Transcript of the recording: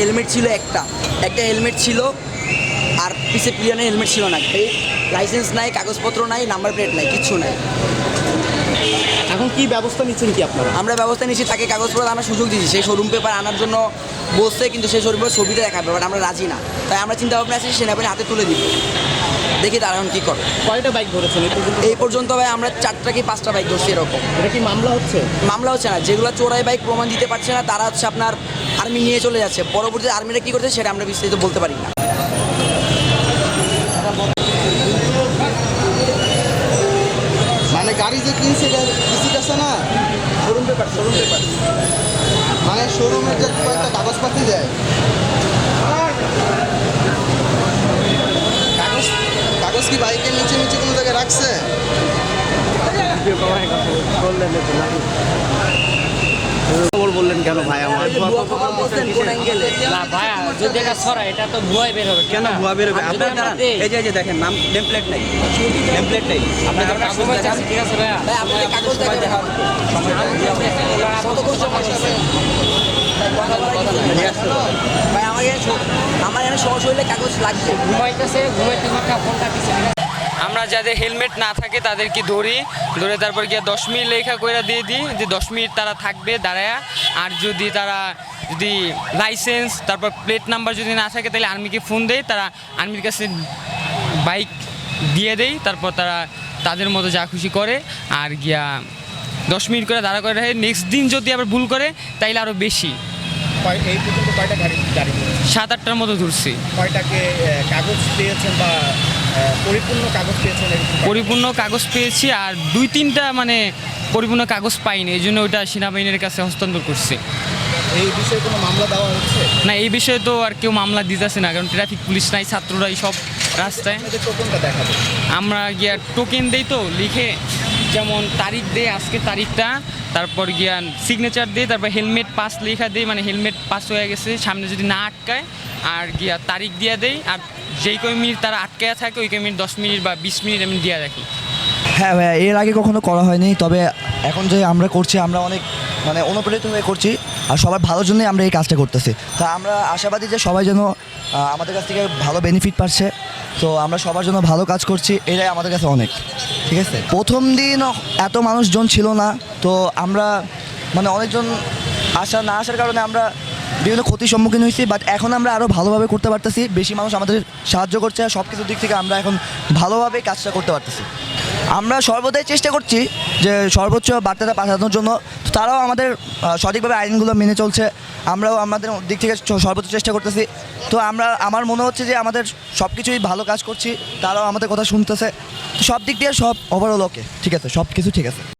Helmet ছিল একটা। একটা হেলমেট ছিল, আর পিসে প্লিয়ানের হেলমেট ছিল না। লাইসেন্স নাই, কাগজপত্র নাই নাম্বার প্লেট নাই, কিচ্ছু নাই। এখন কি ব্যবস্থা নিচ্ছেন কি আপনারা? আমরা ব্যবস্থা নিয়েছি তাকে কাগজপত্র আনার সুযোগ দিয়েছি সেই শোরুম পেপার আনার জন্য বসছে কিন্তু সেই শোরুম পেপার ছবিটা দেখাবে বাট আমরা রাজি না। তাই আমরা চিন্তা ভাবনা আছি সেনাবাহিনী হাতে তুলে দিব। দেখি তারা এখন কী করে। কয়টা বাইক ধরেছেন এই পর্যন্ত? ভাই আমরা চারটা কি পাঁচটা বাইক ধরছি এরকম। এটা কি মামলা হচ্ছে? মামলা হচ্ছে না। যেগুলো চোরাই বাইক প্রমাণ দিতে পারছে না তারা হচ্ছে আপনার আর্মি নিয়ে চলে যাচ্ছে। পরবর্তীতে আর্মিরা কী করছে সেটা আমরা বিস্তারিত বলতে পারি না। মানে গাড়ি যে কিনছে শোরুম পেপার মানে শোরুমের যে কয়েকটা কাগজপাতি দেয়। কাগজ কাগজ কি বাইকের নিচে নিচে কোনো জায়গায় রাখছে? খবর বললেন কেন ভাই? আমার না ভাইয়া যদি এটা সরা এটা তো ভুয়াই বের হবে কেন ভুয়া বেরোবে আর আপনার আমরা দাঁড়ান। এই যে দেখেন নাম নেম নাই। কাগজ সময় ঠিক আছে ভাইয়া। ভাই কাগজ দেখান? ভাই আমার এখানে আমার এখানে সশরীরে কাগজ লাগবে। ঘুমাইতেছে ঘুমাইতে ফোনটা দিছে আমরা যাদের হেলমেট না থাকে তাদেরকে ধরি। ধরে তারপর গিয়ে দশ মিনিট লেখা করে দিয়ে দিই যে দশ মিনিট তারা থাকবে দাঁড়ায়। আর যদি তারা যদি লাইসেন্স তারপর প্লেট নাম্বার যদি না থাকে তাহলে আর্মিকে ফোন দেয় তারা আর্মির কাছে বাইক দিয়ে দেয় তারপর তারা তাদের মতো যা খুশি করে। আর গিয়া দশ মিনিট করে দাঁড়া করে রাখে। নেক্সট দিন যদি আবার ভুল করে তাইলে আরও বেশি। কয়- এই পর্যন্ত কয়টা গাড়ি সাত আটটার মতো ধরছি। কয়টাকে কাগজ পেয়েছেন বা পরিপূর্ণ কাগজ পেয়েছেন পরিপূর্ণ কাগজ পেয়েছি আর দুই তিনটা মানে পরিপূর্ণ কাগজ পাইনি এই জন্য ওইটা সেনাবাহিনীর কাছে হস্তান্তর করছে। এই বিষয়ে কোনো মামলা দেওয়া হচ্ছে? না এই বিষয়ে তো আর কেউ মামলা দিতেছে না কারণ ট্রাফিক পুলিশ নাই ছাত্ররাই সব রাস্তায়। আপনাদের টোকনটা দেখাবো। আমরা গিয়া টোকেন দেই তো লিখে যেমন তারিখ দেয় আজকে তারিখটা তারপর গিয়া সিগনেচার দিই তারপর হেলমেট পাস লেখা দেই মানে হেলমেট পাস হয়ে গেছে সামনে যদি না আটকায় আর গিয়া তারিখ দিয়ে দেই আর যেই কয় মিনিট তারা আটকায় থাকে, ওই কয় মিনিট দশ মিনিট বা বিশ মিনিট আমি দিয়ে রাখি। হ্যাঁ ভাইয়া, এর আগে কখনো করা হয়নি, তবে এখন যে আমরা করছি, আমরা অনেক মানে অনুপ্রেরিত হয়ে করছি, আর সবার ভালোর জন্যই আমরা এই কাজটা করতেছি। তা আমরা আশাবাদী যে সবাই যেন আমাদের কাছ থেকে ভালো বেনিফিট পাচ্ছে। তো আমরা সবার জন্য ভালো কাজ করছি, এটাই আমাদের কাছে অনেক। ঠিক আছে? প্রথম দিন এত মানুষজন ছিল না, তো আমরা মানে অনেকজন আসা না আসার কারণে আমরা বিভিন্ন ক্ষতির সম্মুখীন হয়েছি বাট এখন আমরা আরও ভালোভাবে করতে পারতেছি। বেশি মানুষ আমাদের সাহায্য করছে সব কিছুর দিক থেকে আমরা এখন ভালোভাবে কাজটা করতে পারতেছি। আমরা সর্বদাই চেষ্টা করছি যে সর্বোচ্চ বার্তাটা পাঠানোর জন্য। তারাও আমাদের সঠিকভাবে আইনগুলো মেনে চলছে। আমরাও আমাদের দিক থেকে সর্বোচ্চ চেষ্টা করতেছি। তো আমরা, আমার মনে হচ্ছে যে আমাদের সব কিছুই ভালো কাজ করছি। তারাও আমাদের কথা শুনতেছে। সব দিক দিয়ে সব ওভারঅল ওকে ঠিক আছে? সব কিছু ঠিক আছে।